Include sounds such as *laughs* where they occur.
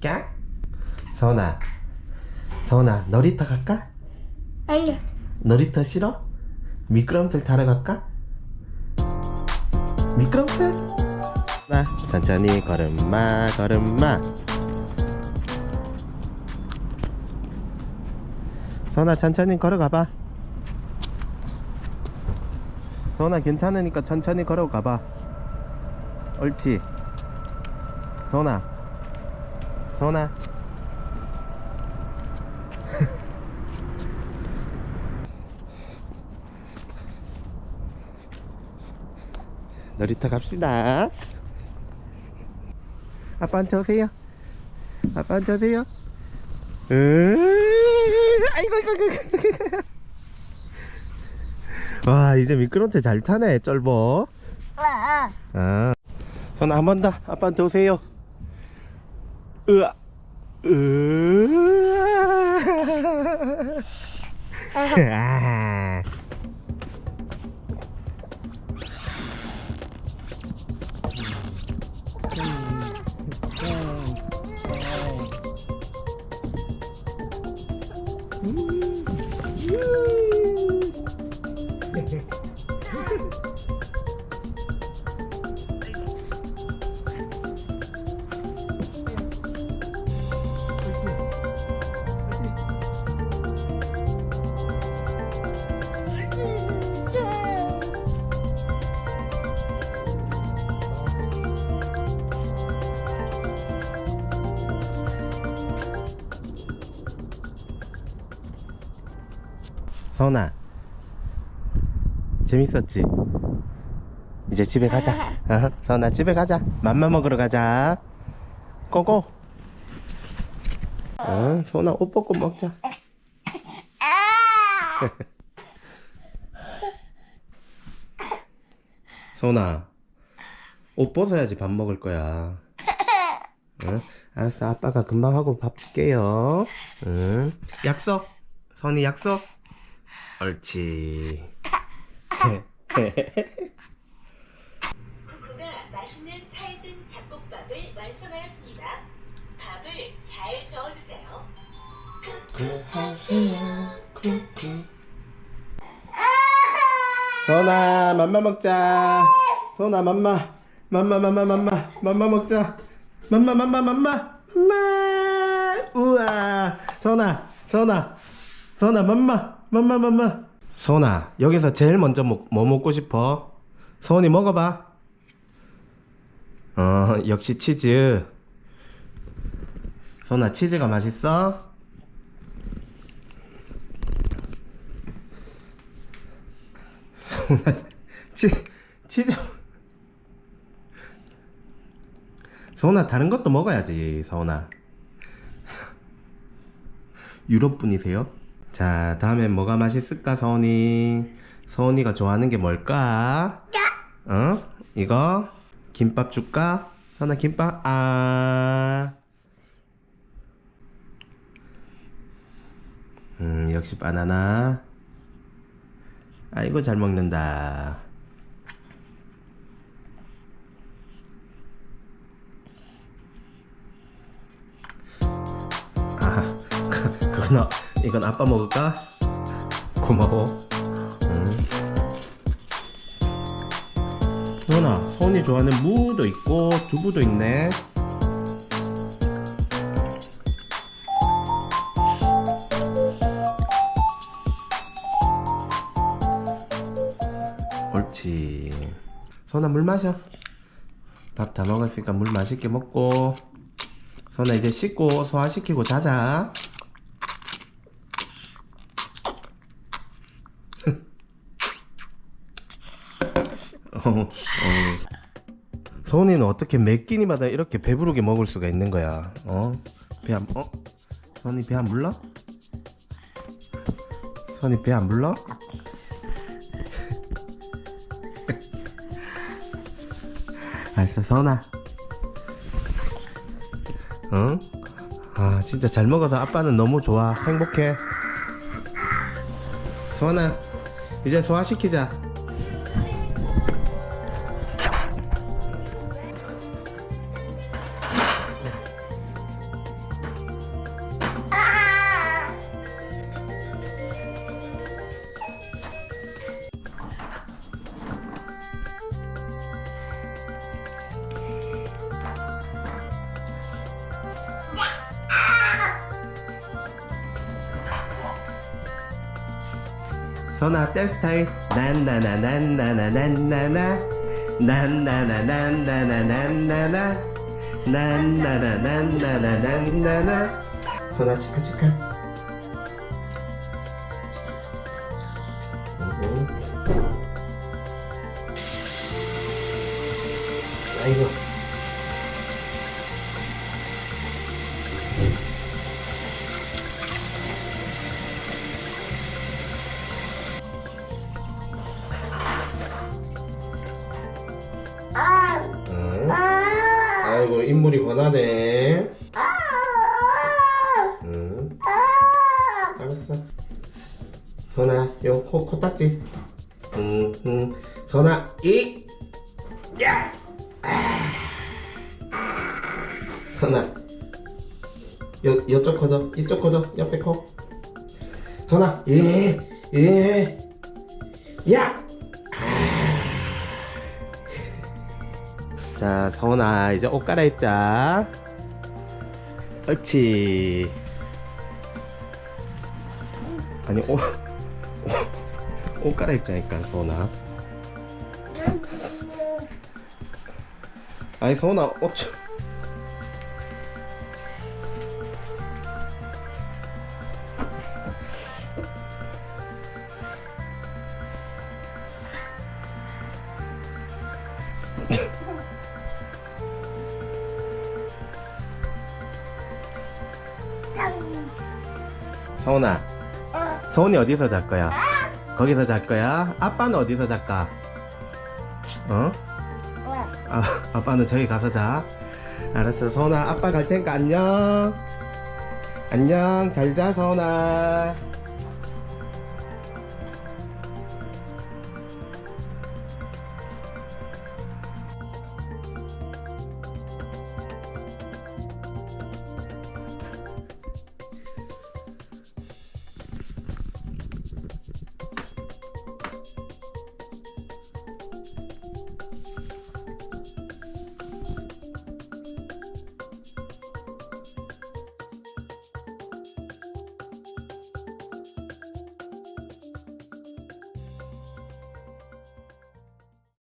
깍? 서원아 서원아 놀이터 갈까? 아니 놀이터 싫어? 미끄럼틀 타러 갈까? 미끄럼틀? 나 천천히 걸음마 걸음마 서원아 천천히 걸어가봐 서원아 괜찮으니까 천천히 걸어가봐 옳지 서원아 서원아 놀이터 갑시다. 아빠한테 오세요. 아빠한테 오세요. 으 아이고, 아이고, 아이고. 와, 이제 미끄럼틀 잘 타네, 쫄보. 아, 아. 손한번 더. 아빠한테 오세요. 으아. 으아. 아. 서 은아 재밌었지? 이제 집에 가자. 어? 서은아 집에 가자. 맘마 먹으러 가자. 고고. 어, 서은아 옷 벗고 먹자. *laughs* 서은아 옷 벗어야지 밥 먹을 거야. 응? 알았어 아빠가 금방 하고 밥 줄게요. 응? 약속? 선이 약속 옳지. 쿠쿠가 맛있는 찰진 잡곡밥을 완성하였습니다. 밥을 잘 저어주세요. 쿠쿠 하세요. 쿠쿠. 선아 맘마 먹자. 선아 맘마. 맘마 맘마 맘마. 맘마 먹자. 맘마 맘마 맘마. 맘마. 우와. 선아 선아 선아 맘마 맘마 맘마. 선아 여기서 제일 먼저 먹, 뭐 먹고 싶어? 선이 먹어봐. 어 역시 치즈. 선아 치즈가 맛있어? 소나 치 치즈. 소나 다른 것도 먹어야지 서원아. 유럽 분이세요? 자 다음엔 뭐가 맛있을까 서원이 서원이가 좋아하는 게 뭘까? 어? 이거 김밥 줄까? 서원아 김밥 아 음, 역시 바나나. 아이고 잘 먹는다. 아, 그, 그건 어, 이건 아빠 먹을까? 고마워. 응. 소연아, 소연이 좋아하는 무도 있고 두부도 있네. 옳지. 선아 물 마셔. 밥 다 먹었으니까 물 맛있게 먹고. 선아 이제 씻고 소화시키고 자자. 어, 어. 선이는 어떻게 몇 끼니마다 이렇게 배부르게 먹을 수가 있는 거야? 어? 배 안, 어? 선이 배 안 불러? 선이 배 안 불러? 알았어 선아 응? 아 진짜 잘 먹어서 아빠는 너무 좋아 행복해 선아 이제 소화시키자 서나 댄스 타임. 난나나 난나나난나나. 난나나 난나나난나나. 난나나난나나난나나. 서나 치카 치카. 아이고 응. 아, 아이고 인물이 권하네 아, 응 아. 알았어 선아 요 코 코딱지 응 응 선아 이 야! 아. 선아 요 요쪽 코도 이쪽 코도 옆에 코 선아 예 예 야! 자, 서원아, 이제 옷 갈아입자. 옳지. 아니, 옷, 옷, 옷 갈아입자니까, 서원아. 아니, 서원아, 옷 좀. 서원아, 서원이 어디서 잘 거야? 거기서 잘 거야? 아빠는 어디서 잘까? 어? 아, 아빠는 저기 가서 자. 알았어, 서원아. 아빠 갈 테니까 안녕. 안녕. 잘 자, 서원아.